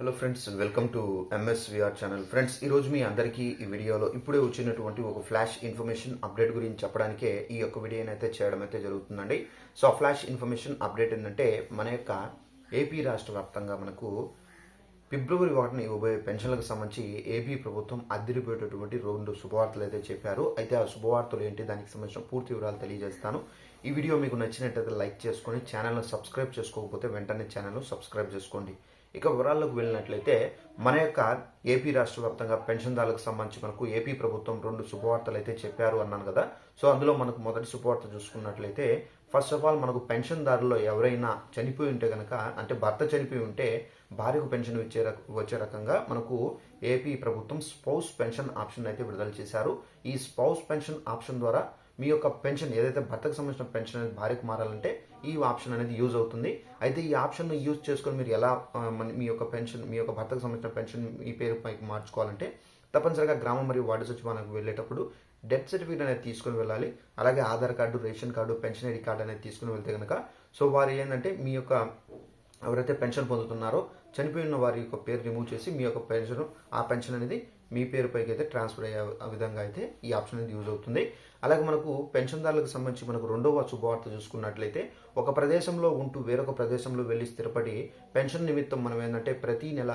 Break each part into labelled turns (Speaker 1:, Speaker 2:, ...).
Speaker 1: Hello friends welcome to MSVR channel friends ఈరోజు మీ అందరికీ ఈ వీడియోలో ఇప్పుడే వచ్చినటువంటి ఒక ఫ్లాష్ ఇన్ఫర్మేషన్ అప్డేట్ గురించి చెప్పడానికే ఈ యొక్క వీడియోని అయితే చేయడం అయితే జరుగుతుందండి. సో ఆ ఫ్లాష్ ఇన్ఫర్మేషన్ అప్డేట్ ఏంటంటే మన యొక్క ఏపీ రాష్ట్ర వ్యాప్తంగా మనకు ఫిబ్రవరి ఒకటిన ఇవ్వబోయే పెన్షన్లకు సంబంధించి ఏపీ ప్రభుత్వం అద్దరిపోయేటటువంటి రెండు శుభవార్తలు అయితే చెప్పారు. అయితే ఆ శుభవార్తలు ఏంటి దానికి సంబంధించిన పూర్తి వివరాలు తెలియజేస్తాను. ఈ వీడియో మీకు నచ్చినట్టయితే లైక్ చేసుకొని ఛానల్ను సబ్స్క్రైబ్ చేసుకోకపోతే వెంటనే ఛానల్ను సబ్స్క్రైబ్ చేసుకోండి. ఇక వివరాల్లోకి వెళ్ళినట్లయితే మన యొక్క ఏపీ రాష్ట్ర వ్యాప్తంగా పెన్షన్దారులకు సంబంధించి మనకు ఏపీ ప్రభుత్వం రెండు శుభవార్తలు అయితే చెప్పారు అన్నాను కదా. సో అందులో మనకు మొదటి శుభవార్త చూసుకున్నట్లయితే ఫస్ట్ ఆఫ్ ఆల్ మనకు పెన్షన్దారుల్లో ఎవరైనా చనిపోయి ఉంటే కనుక అంటే భర్త చనిపోయి ఉంటే భార్యకు పెన్షన్ వచ్చే రక- వచ్చే రకంగా మనకు ఏపీ ప్రభుత్వం స్పౌస్ పెన్షన్ ఆప్షన్ అయితే విడుదల చేశారు. ఈ స్పౌస్ పెన్షన్ ఆప్షన్ ద్వారా మీ యొక్క పెన్షన్ ఏదైతే భర్తకు సంబంధించిన పెన్షన్ అనేది భార్యకు మారాలంటే ఈ ఆప్షన్ అనేది యూజ్ అవుతుంది. అయితే ఈ ఆప్షన్ను యూజ్ చేసుకొని మీరు ఎలా మీ యొక్క పెన్షన్ మీ యొక్క భర్తకు సంబంధించిన పెన్షన్ మీ పేరు పైకి మార్చుకోవాలంటే తప్పనిసరిగా గ్రామం మరియు వార్డు సచివాలయానికి వెళ్ళేటప్పుడు డెత్ సర్టిఫికేట్ అనేది తీసుకుని వెళ్ళాలి. అలాగే Aadhaar card ration card pension ID card అనేది తీసుకుని వెళ్తే కనుక సో వారు ఏంటంటే మీ యొక్క ఎవరైతే పెన్షన్ పొందుతున్నారో చనిపోయిన వారి యొక్క పేరు రిమూవ్ చేసి మీ యొక్క పెన్షన్ ఆ పెన్షన్ అనేది మీ పేరుపైకి అయితే ట్రాన్స్ఫర్ అయ్యే విధంగా అయితే ఈ ఆప్షన్ అనేది యూజ్ అవుతుంది. అలాగే మనకు పెన్షన్దారులకు సంబంధించి మనకు రెండవ శుభవార్త చూసుకున్నట్లయితే ఒక ప్రదేశంలో ఉంటూ వేరొక ప్రదేశంలో వెళ్ళి స్థిరపడి పెన్షన్ నిమిత్తం మనం ఏంటంటే ప్రతి నెల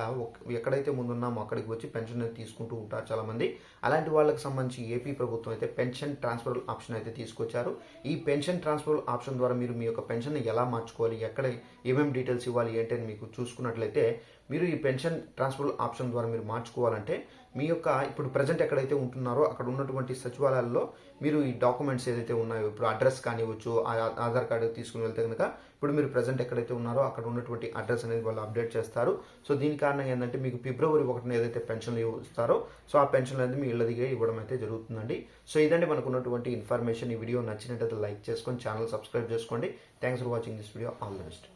Speaker 1: ఎక్కడైతే ముందున్నామో అక్కడికి వచ్చి పెన్షన్ అనేది తీసుకుంటూ ఉంటారు చాలామంది. అలాంటి వాళ్ళకి సంబంధించి ఏపీ ప్రభుత్వం అయితే పెన్షన్ ట్రాన్స్ఫర్ ఆప్షన్ అయితే తీసుకొచ్చారు. ఈ పెన్షన్ ట్రాన్స్ఫర్ ఆప్షన్ ద్వారా మీరు మీ యొక్క పెన్షన్ ఎలా మార్చుకోవాలి ఎక్కడ ఏమేమి డీటెయిల్స్ ఇవ్వాలి ఏంటి అని మీకు చూసుకున్నట్లయితే మీరు ఈ పెన్షన్ ట్రాన్స్ఫర్ ఆప్షన్ ద్వారా మీరు మార్చుకోవాలంటే మీ మీ యొక్క ఇప్పుడు ప్రజెంట్ ఎక్కడైతే ఉంటున్నారో అక్కడ ఉన్నటువంటి సచివాలయాల్లో మీరు ఈ డాక్యుమెంట్స్ ఏదైతే ఉన్నాయో ఇప్పుడు అడ్రస్ కానివ్వచ్చు ఆ ఆధార్ కార్డు తీసుకుని వెళ్తే కనుక ఇప్పుడు మీరు ప్రజెంట్ ఎక్కడైతే ఉన్నారో అక్కడ ఉన్నటువంటి అడ్రస్ అనేది వాళ్ళు అప్డేట్ చేస్తారు. సో దీని కారణం ఏంటంటే మీకు ఫిబ్రవరి ఒకటిన ఏదైతే పెన్షన్లు ఇస్తారో సో ఆ పెన్షన్ అనేది మీ ఇళ్ళ దిగే ఇవ్వడం అయితే జరుగుతుందండి. సో ఇదండి మనకు ఉన్నటువంటి ఇన్ఫర్మేషన్ ఈ వీడియో నచ్చినట్టయితే లైక్ చేసుకొని ఛానల్ సబ్స్క్రైబ్ చేసుకోండి. Thanks for watching this video all the best